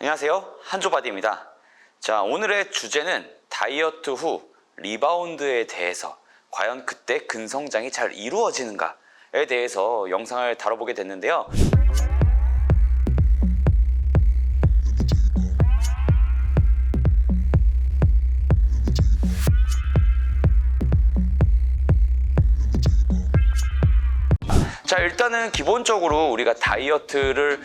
안녕하세요. 한조바디입니다. 자, 오늘의 주제는 다이어트 후 리바운드에 대해서 과연 그때 근성장이 잘 이루어지는가에 대해서 영상을 다뤄보게 됐는데요. 자, 일단은 기본적으로 우리가 다이어트를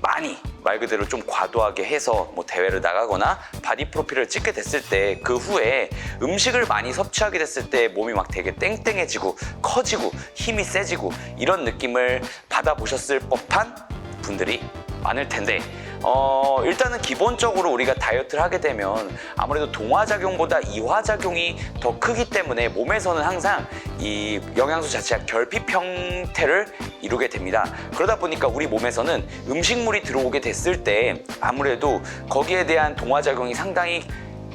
많이 말 그대로 좀 과도하게 해서 뭐 대회를 나가거나 바디 프로필을 찍게 됐을 때 그 후에 음식을 많이 섭취하게 됐을 때 몸이 막 되게 땡땡해지고 커지고 힘이 세지고 이런 느낌을 받아보셨을 법한 분들이 많을 텐데 어 일단은 기본적으로 우리가 다이어트를 하게 되면 아무래도 동화작용보다 이화작용이 더 크기 때문에 몸에서는 항상 이 영양소 자체가 결핍 형태를 이루게 됩니다. 그러다 보니까 우리 몸에서는 음식물이 들어오게 됐을 때 아무래도 거기에 대한 동화작용이 상당히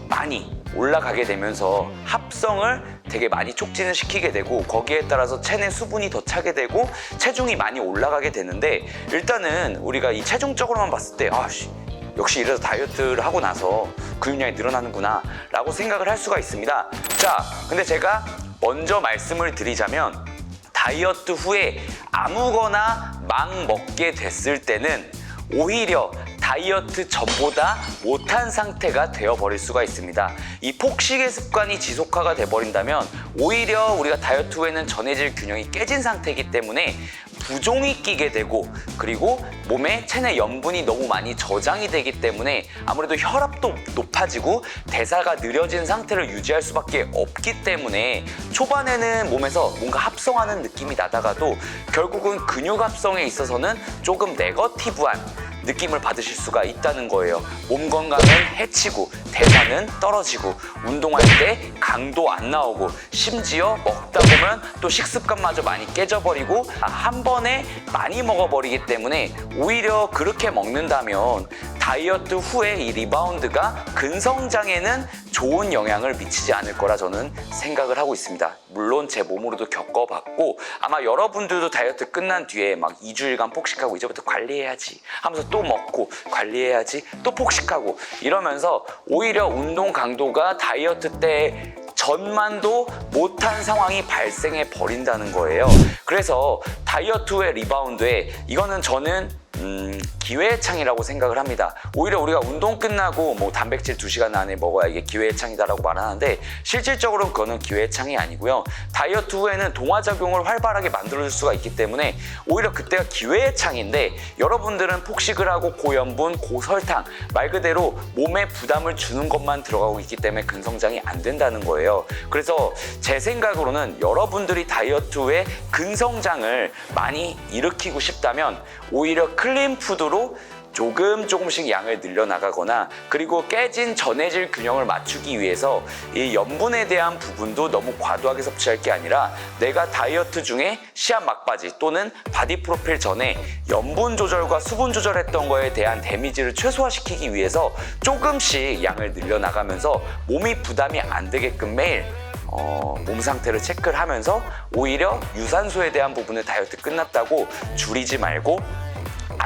많이 올라가게 되면서 합성을 되게 많이 촉진을 시키게 되고 거기에 따라서 체내 수분이 더 차게 되고 체중이 많이 올라가게 되는데 일단은 우리가 이 체중적으로만 봤을 때 아씨 역시 이래서 다이어트를 하고 나서 근육량이 늘어나는구나 라고 생각을 할 수가 있습니다. 자 근데 제가 먼저 말씀을 드리자면 다이어트 후에 아무거나 막 먹게 됐을 때는 오히려 다이어트 전보다 못한 상태가 되어버릴 수가 있습니다. 이 폭식의 습관이 지속화가 돼버린다면 오히려 우리가 다이어트 후에는 전해질 균형이 깨진 상태이기 때문에 부종이 끼게 되고 그리고 몸에 체내 염분이 너무 많이 저장이 되기 때문에 아무래도 혈압도 높아지고 대사가 느려진 상태를 유지할 수밖에 없기 때문에 초반에는 몸에서 뭔가 합성하는 느낌이 나다가도 결국은 근육 합성에 있어서는 조금 네거티브한 느낌을 받으실 수가 있다는 거예요. 몸 건강은 해치고 대사는 떨어지고 운동할 때 강도 안 나오고 심지어 먹다 보면 또 식습관마저 많이 깨져버리고 한 번에 많이 먹어버리기 때문에 오히려 그렇게 먹는다면 다이어트 후에 이 리바운드가 근성장에는 좋은 영향을 미치지 않을 거라 저는 생각을 하고 있습니다. 물론 제 몸으로도 겪어봤고 아마 여러분들도 다이어트 끝난 뒤에 막 2주일간 폭식하고 이제부터 관리해야지 하면서 또 먹고 관리해야지 또 폭식하고 이러면서 오히려 운동 강도가 다이어트 때 전만도 못한 상황이 발생해 버린다는 거예요. 그래서 다이어트 후의 리바운드에 이거는 저는 음, 기회의 창이라고 생각을 합니다. 오히려 우리가 운동 끝나고 뭐 단백질 2시간 안에 먹어야 이게 기회의 창이다라고 말하는데 실질적으로는 그거는 기회의 창이 아니고요. 다이어트 후에는 동화작용을 활발하게 만들어줄 수가 있기 때문에 오히려 그때가 기회의 창인데 여러분들은 폭식을 하고 고염분, 고설탕 말 그대로 몸에 부담을 주는 것만 들어가고 있기 때문에 근성장이 안 된다는 거예요. 그래서 제 생각으로는 여러분들이 다이어트 후에 근성장을 많이 일으키고 싶다면 오히려 클린 푸드로 조금 조금씩 양을 늘려나가거나 그리고 깨진 전해질 균형을 맞추기 위해서 이 염분에 대한 부분도 너무 과도하게 섭취할 게 아니라 내가 다이어트 중에 시합 막바지 또는 바디 프로필 전에 염분 조절과 수분 조절했던 거에 대한 데미지를 최소화시키기 위해서 조금씩 양을 늘려나가면서 몸이 부담이 안 되게끔 매일 어, 몸 상태를 체크를 하면서 오히려 유산소에 대한 부분을 다이어트 끝났다고 줄이지 말고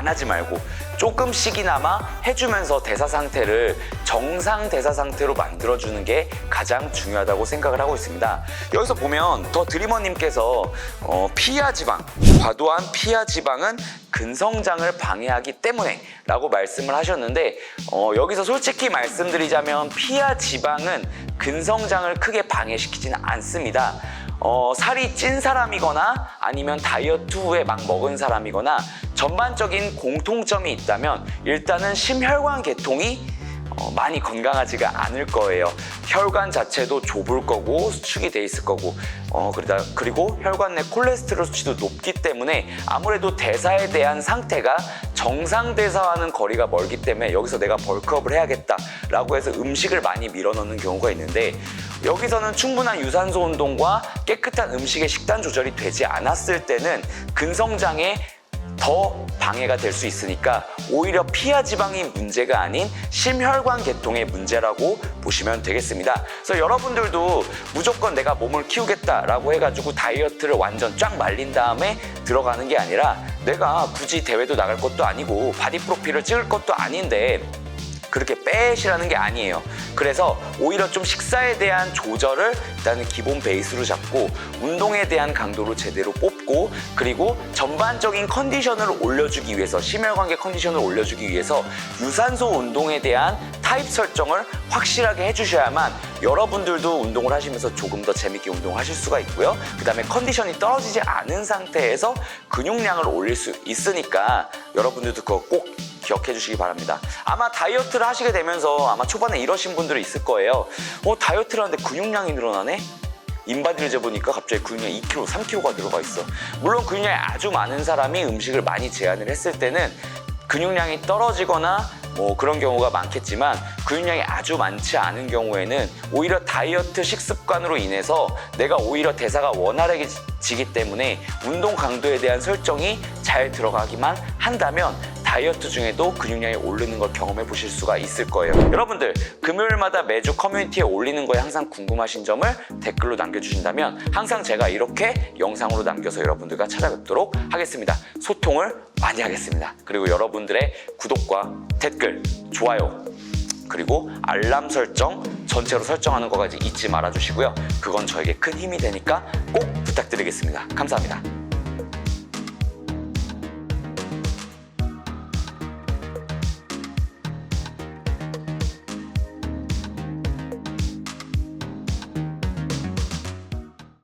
안 하지 말고 조금씩이나마 해주면서 대사 상태를 정상 대사 상태로 만들어주는 게 가장 중요하다고 생각을 하고 있습니다. 여기서 보면 더 드리머님께서 어, 피하 지방, 과도한 피하 지방은 근성장을 방해하기 때문에 라고 말씀을 하셨는데 어, 여기서 솔직히 말씀드리자면 피하 지방은 근성장을 크게 방해시키지는 않습니다. 어, 살이 찐 사람이거나 아니면 다이어트 후에 막 먹은 사람이거나 전반적인 공통점이 있다면 일단은 심혈관 계통이 어, 많이 건강하지가 않을 거예요. 혈관 자체도 좁을 거고 수축이 돼 있을 거고 어, 그러다 그리고 혈관 내 콜레스테롤 수치도 높기 때문에 아무래도 대사에 대한 상태가 정상 대사와는 거리가 멀기 때문에 여기서 내가 벌크업을 해야겠다라고 해서 음식을 많이 밀어넣는 경우가 있는데 여기서는 충분한 유산소 운동과 깨끗한 음식의 식단 조절이 되지 않았을 때는 근성장에 더 방해가 될 수 있으니까 오히려 피하 지방이 문제가 아닌 심혈관 계통의 문제라고 보시면 되겠습니다. 그래서 여러분들도 무조건 내가 몸을 키우겠다라고 해가지고 다이어트를 완전 쫙 말린 다음에 들어가는 게 아니라 내가 굳이 대회도 나갈 것도 아니고 바디 프로필을 찍을 것도 아닌데 그렇게 빼시라는 게 아니에요. 그래서 오히려 좀 식사에 대한 조절을 일단은 기본 베이스로 잡고 운동에 대한 강도를 제대로 뽑고 그리고 전반적인 컨디션을 올려주기 위해서 심혈관계 컨디션을 올려주기 위해서 유산소 운동에 대한 타입 설정을 확실하게 해주셔야만 여러분들도 운동을 하시면서 조금 더 재밌게 운동하실 수가 있고요. 그 다음에 컨디션이 떨어지지 않은 상태에서 근육량을 올릴 수 있으니까 여러분들도 그거 꼭 기억해 주시기 바랍니다. 아마 다이어트를 하시게 되면서 아마 초반에 이러신 분들이 있을 거예요. 어, 다이어트를 하는데 근육량이 늘어나네? 인바디를 재보니까 갑자기 근육량이 2kg, 3kg가 들어가 있어. 물론 근육량이 아주 많은 사람이 음식을 많이 제한을 했을 때는 근육량이 떨어지거나 뭐 그런 경우가 많겠지만 근육량이 아주 많지 않은 경우에는 오히려 다이어트 식습관으로 인해서 내가 오히려 대사가 원활해지기 때문에 운동 강도에 대한 설정이 잘 들어가기만 한다면 다이어트 중에도 근육량이 오르는 걸 경험해 보실 수가 있을 거예요. 여러분들 금요일마다 매주 커뮤니티에 올리는 거에 항상 궁금하신 점을 댓글로 남겨주신다면 항상 제가 이렇게 영상으로 남겨서 여러분들과 찾아뵙도록 하겠습니다. 소통을 많이 하겠습니다. 그리고 여러분들의 구독과 댓글, 좋아요, 그리고 알람 설정 전체로 설정하는 것까지 잊지 말아 주시고요. 그건 저에게 큰 힘이 되니까 꼭 부탁드리겠습니다. 감사합니다.